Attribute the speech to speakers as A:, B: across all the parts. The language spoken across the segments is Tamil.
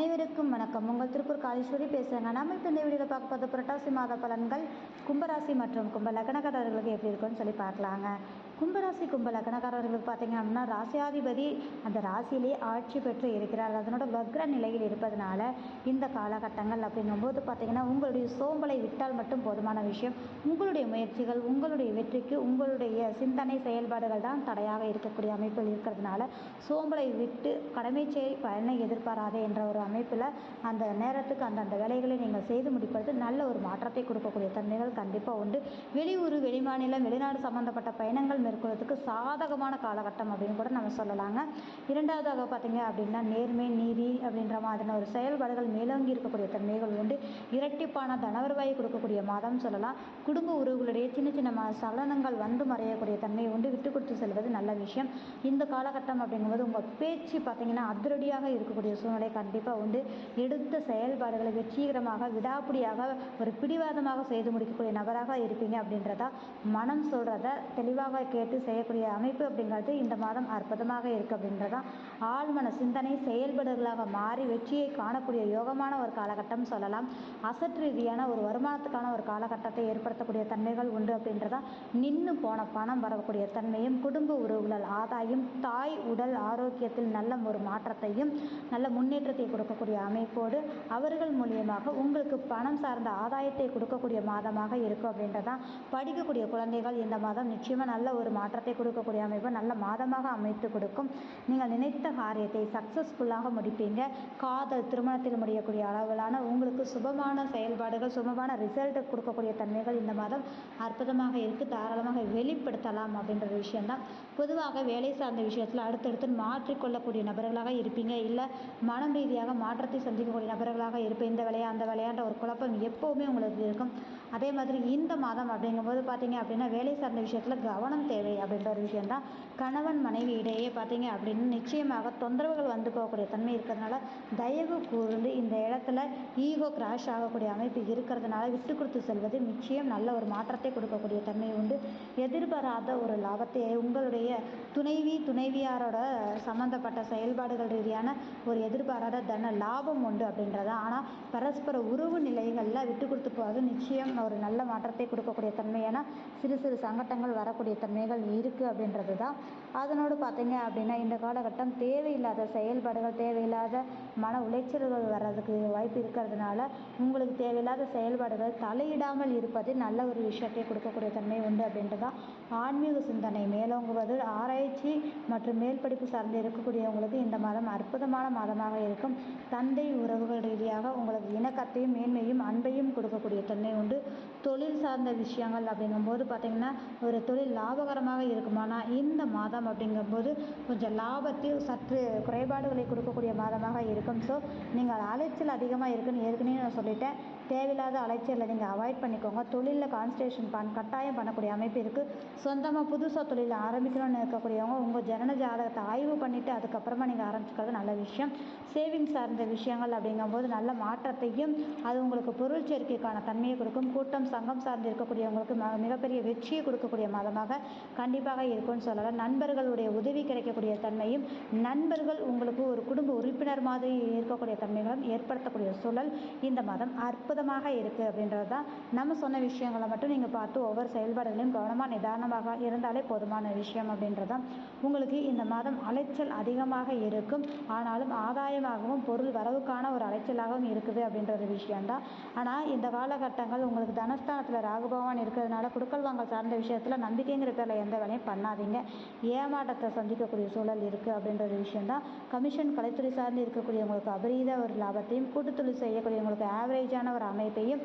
A: அனைவருக்கும் வணக்கம். உங்கள் திருப்பூர் காளீஸ்வரி பேசுகிறேங்க நம்ம இப்போ இந்த வீடியோவில் பார்க்க போகிறது புரட்டாசி மாத பலன்கள் கும்பராசி மற்றும் கும்ப லக்னக்காரர்களுக்கு எப்படி இருக்குன்னு சொல்லி பார்க்கலாங்க. கும்பராசி கும்ப லக்னக்காரர்களுக்கு பார்த்தீங்க அப்படின்னா ராசியாதிபதி அந்த ராசியிலே ஆட்சி பெற்று இருக்கிறார். அதனோட வக்ர நிலையில் இருப்பதனால இந்த காலகட்டங்கள் அப்படிங்கும்போது பார்த்தீங்கன்னா உங்களுடைய சோம்பலை விட்டால் மட்டும் போதுமான விஷயம். உங்களுடைய முயற்சிகள் உங்களுடைய வெற்றிக்கு உங்களுடைய சிந்தனை செயல்பாடுகள் தான் தடையாக இருக்கக்கூடிய அமைப்பில் இருக்கிறதுனால சோம்பலை விட்டு கடமை செய் பயனை எதிர்பாராதே என்ற ஒரு அமைப்பில் அந்த நேரத்துக்கு அந்தந்த வேலைகளை நீங்கள் செய்து முடிப்பது நல்ல ஒரு மாற்றத்தை கொடுக்கக்கூடிய தன்மைகள் கண்டிப்பாக உண்டு. வெளியூர் வெளிமாநிலம் வெளிநாடு சம்மந்தப்பட்ட பயணங்கள் மேற்கொள்வதற்கு சாதகமான காலகட்டம் அப்படின்னு கூட நம்ம சொல்லலாங்க. இரண்டாவதாக பார்த்தீங்க அப்படின்னா நேர்மை நீதி அப்படின்னு மாதிரியான ஒரு செயல்பாடுகள் மேலோங்கி இருக்கக்கூடிய தன்மைகள் உண்டு. இரட்டிப்பான தனவருவாயை கொடுக்கக்கூடிய மாதம் சொல்லலாம். குடும்ப உறவுகளுடைய சின்ன சின்ன சலனங்கள் வந்து மறையக்கூடிய தன்மை உண்டு. விட்டு கொடுத்து செல்வது நல்ல விஷயம். இந்த காலகட்டம் அப்படிங்கும்போது உங்கள் பேச்சு பார்த்தீங்கன்னா அதிரடியாக இருக்கக்கூடிய சூழ்நிலை கண்டிப்பாக உண்டு. எடுத்த செயல்பாடுகளை வெற்றிகரமாக விடாப்பிடியாக ஒரு பிடிவாதமாக செய்து முடிக்கக்கூடிய நபராக இருப்பீங்க அப்படின்றதா மனம் சொல்கிறத தெளிவாக கேட்டு செய்யக்கூடிய அமைப்பு அப்படிங்கிறது இந்த மாதம் அற்புதமாக இருக்குது அப்படின்றதா ஆழ்மன சிந்தனை செயல்பாடுகளாக மாறி வெற்றியை காணக்கூடிய யோகமான ஒரு காலகட்டம் சொல்லலாம். அசட் ரீதியான ஒரு வருமானத்துக்கான ஒரு காலகட்டத்தை ஏற்படுத்தக்கூடிய தன்மைகள் உண்டு அப்படின்றதா நின்று போன பணம் வரக்கூடிய தன்மையும் குடும்ப உறவுகள் ஆதாயம் தாய் உடல் ஆரோக்கியத்தில் நல்ல ஒரு மாற்றத்தையும் நல்ல முன்னேற்றத்தை கொடுக்கக்கூடிய அமைப்போடு அவர்கள் மூலியமாக உங்களுக்கு பணம் சார்ந்த ஆதாயத்தை கொடுக்கக்கூடிய மாதமாக இருக்கும் அப்படின்றதான் படிக்கக்கூடிய குழந்தைகள் இந்த மாதம் நிச்சயமாக நல்ல ஒரு மாற்றத்தை கொடுக்கக்கூடிய அமைப்பு நல்ல மாதமாக அமைத்து கொடுக்கும். நீங்கள் நினைத்த காரியத்தை சக்ஸஸ்ஃபுல்லாக முடிப்பீங்க. காதல் திருமணத்தில் முடியக்கூடிய அளவிலான உங்களுக்கு சுபமான செயல்பாடுகள் சுபமான ரிசல்ட் கொடுக்கக்கூடிய தன்மைகள் இந்த மாதம் அற்புதமாக இருக்குது தாராளமாக வெளிப்படுத்தலாம் அப்படின்ற விஷயம்தான். பொதுவாக வேலை சார்ந்த விஷயத்தில் அடுத்தடுத்து மாற்றிக்கொள்ளக்கூடிய நபர்களாக இருப்பீங்க. இல்லை மனம் ரீதியாக மாற்றத்தை சந்திக்கக்கூடிய நபர்களாக இருப்பேன் இந்த வேலையா அந்த விளையாண்ட ஒரு குழப்பம் எப்போவுமே உங்களுக்கு இருக்கும். அதே மாதிரி இந்த மாதம் அப்படிங்கும்போது பார்த்தீங்க அப்படின்னா வேலை சார்ந்த விஷயத்தில் கவனம் தேவை அப்படின்ற ஒரு விஷயம்தான். கணவன் மனைவி இடையே பார்த்தீங்க அப்படின்னு நிச்சயமாக தொந்தரவுகள் வந்து போகக்கூடிய தன்மை இருக்கிறதுனால தயவு கூர்ந்து இந்த இடத்துல ஈகோ கிராஷ் ஆகக்கூடிய அமைப்பு இருக்கிறதுனால விட்டு கொடுத்து செல்வது நிச்சயம் நல்ல ஒரு மாற்றத்தை கொடுக்கக்கூடிய தன்மை உண்டு. எதிர்பாராத ஒரு லாபத்தை உங்களுடைய துணைவி துணைவியாரோட சம்மந்தப்பட்ட செயல்பாடுகள் ரீதியான ஒரு எதிர்பாராத தன லாபம் உண்டு அப்படின்றத. ஆனால் பரஸ்பர உறவு நிலைகளில் விட்டு கொடுத்து போவது நிச்சயம் ஒரு நல்ல மாற்றத்தை கொடுக்கக்கூடிய தன்மை. ஏன்னா சிறு சிறு சங்கட்டங்கள் வரக்கூடிய தன்மைகள் இருக்குது அப்படின்றது தான் அதனோடு பார்த்தீங்க அப்படின்னா இந்த காலகட்டம் தேவையில்லாத செயல்பாடுகள் தேவையில்லாத மன உளைச்சல்கள் வர்றதுக்கு வாய்ப்பு இருக்கிறதுனால உங்களுக்கு தேவையில்லாத செயல்பாடுகள் தலையிடாமல் இருப்பது நல்ல ஒரு விஷயத்தை கொடுக்கக்கூடிய தன்மை உண்டு அப்படின்றது தான் ஆன்மீக சிந்தனை. மேலோங்குவது ஆராய்ச்சி மற்றும் மேல் படிப்பு சார்ந்து இருக்கக்கூடியவங்களுக்கு இந்த மாதம் அற்புதமான மாதமாக இருக்கும். தந்தை உறவுகள் ரீதியாக உங்களுக்கு இணக்கத்தையும் மேன்மையும் அன்பையும் கொடுக்கக்கூடிய தன்மை உண்டு. தொழில் சார்ந்த விஷயங்கள் அப்படிங்கும்போது பார்த்திங்கன்னா ஒரு தொழில் லாபகரமாக இருக்குமானா இந்த மாதம் அப்படிங்கும்போது கொஞ்சம் லாபத்தில் சற்று குறைபாடுகளை கொடுக்கக்கூடிய மாதமாக இருக்கும். ஸோ நீங்கள் அலைச்சல் அதிகமாக இருக்குன்னு ஏற்கனவே நான் சொல்லிட்டேன். தேவையில்லாத அலைச்சலை நீங்கள் அவாய்ட் பண்ணிக்கோங்க. தொழிலில் கான்சன்ட்ரேஷன் பண் கட்டாயம் பண்ணக்கூடிய அமைப்பு இருக்குது சொந்தமாக புதுசாக தொழில் ஆரம்பிக்கணும்னு இருக்கக்கூடியவங்க உங்கள் ஜனன ஜாதகத்தை ஆய்வு பண்ணிவிட்டு அதுக்கப்புறமா நீங்கள் ஆரம்பிச்சுக்கிறது நல்ல விஷயம். சேவிங் சார்ந்த விஷயங்கள் அப்படிங்கும்போது நல்ல மாற்றத்தையும் அது உங்களுக்கு பொருள் சேர்க்கைக்கான தன்மையை கொடுக்கும். கூட்டம் சங்கம் சார்ந்து இருக்கக்கூடியவங்களுக்கு மிகப்பெரிய வெற்றியை கொடுக்கக்கூடிய மாதமாக கண்டிப்பாக இருக்கும்னு சொல்லலாம். நண்பர்களுடைய உதவி கிடைக்கக்கூடிய தன்மையும் நண்பர்கள் உங்களுக்கு ஒரு குடும்ப உறுப்பினர் மாதிரி இருக்கக்கூடிய தன்மைகளும் ஏற்படுத்தக்கூடிய சூழல் இந்த மாதம் அற்புதமாக இருக்குது அப்படின்றது தான் நம்ம சொன்ன விஷயங்களை மட்டும் நீங்கள் பார்த்து ஒவ்வொரு செயல்பாடுகளையும் கவனமாக நிதானமாக இருந்தாலே போதுமான விஷயம் அப்படின்றது தான். உங்களுக்கு இந்த மாதம் அலைச்சல் அதிகமாக இருக்கும். ஆனாலும் ஆதாயமாகவும் பொருள் வரவுக்கான ஒரு அலைச்சலாகவும் இருக்குது அப்படின்ற ஒரு விஷயம்தான் ஆனால் இந்த காலகட்டங்கள் உங்களுக்கு தனஸ்தானத்தில் ராகுபவான் இருக்கிறதுனால குடுக்கல் வாங்கல் சார்ந்த விஷயத்தில் நம்பிக்கைங்கிற பேரில் எந்த வேலையும் பண்ணாதீங்க. ஏமாற்றத்தை சந்திக்கக்கூடிய சூழல் இருக்குது அப்படின்ற ஒரு விஷயம்தான் கமிஷன் கலைத்துறை சார்ந்து இருக்கக்கூடியவங்களுக்கு அபரீத ஒரு லாபத்தையும் கூட்டுத்தொழில் செய்யக்கூடியவங்களுக்கு ஆவரேஜான ஒரு அமைப்பையும்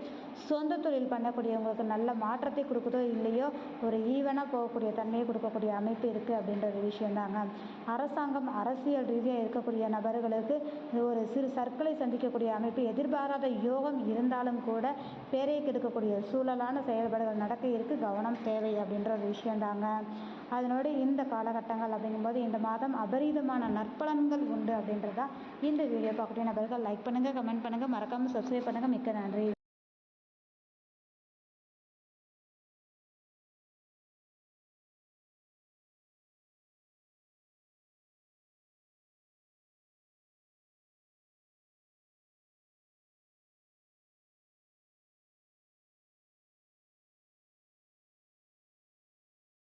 A: சொந்த தொழில் பண்ணக்கூடியவங்களுக்கு நல்ல மாற்றத்தை கொடுக்குதோ இல்லையோ ஒரு ஈவனாக போகக்கூடிய தன்மையை கொடுக்கக்கூடிய அமைப்பு இருக்குது அப்படின்ற ஒரு விஷயந்தாங்க அரசாங்கம் அரசியல் ரீதியாக இருக்கக்கூடிய நபர்களுக்கு ஒரு சிறு சர்க்களை சந்திக்கக்கூடிய அமைப்பு. எதிர்பாராத யோகம் இருந்தாலும் கூட பேரை கெடுக்கக்கூடிய சூழலான செயல்பாடுகள் நடக்க இருக்குது கவனம் தேவை அப்படின்ற ஒரு விஷயந்தாங்க அதனோடு இந்த காலகட்டங்கள் அப்படிங்கும்போது இந்த மாதம் அபரீதமான நற்பலன்கள் உண்டு அப்படின்றதா இந்த வீடியோ பார்க்கக்கூடிய நபர்கள் லைக் பண்ணுங்கள் கமெண்ட் பண்ணுங்கள் மறக்காமல் சப்ஸ்கிரைப் பண்ணுங்கள் மிக்க நன்றி.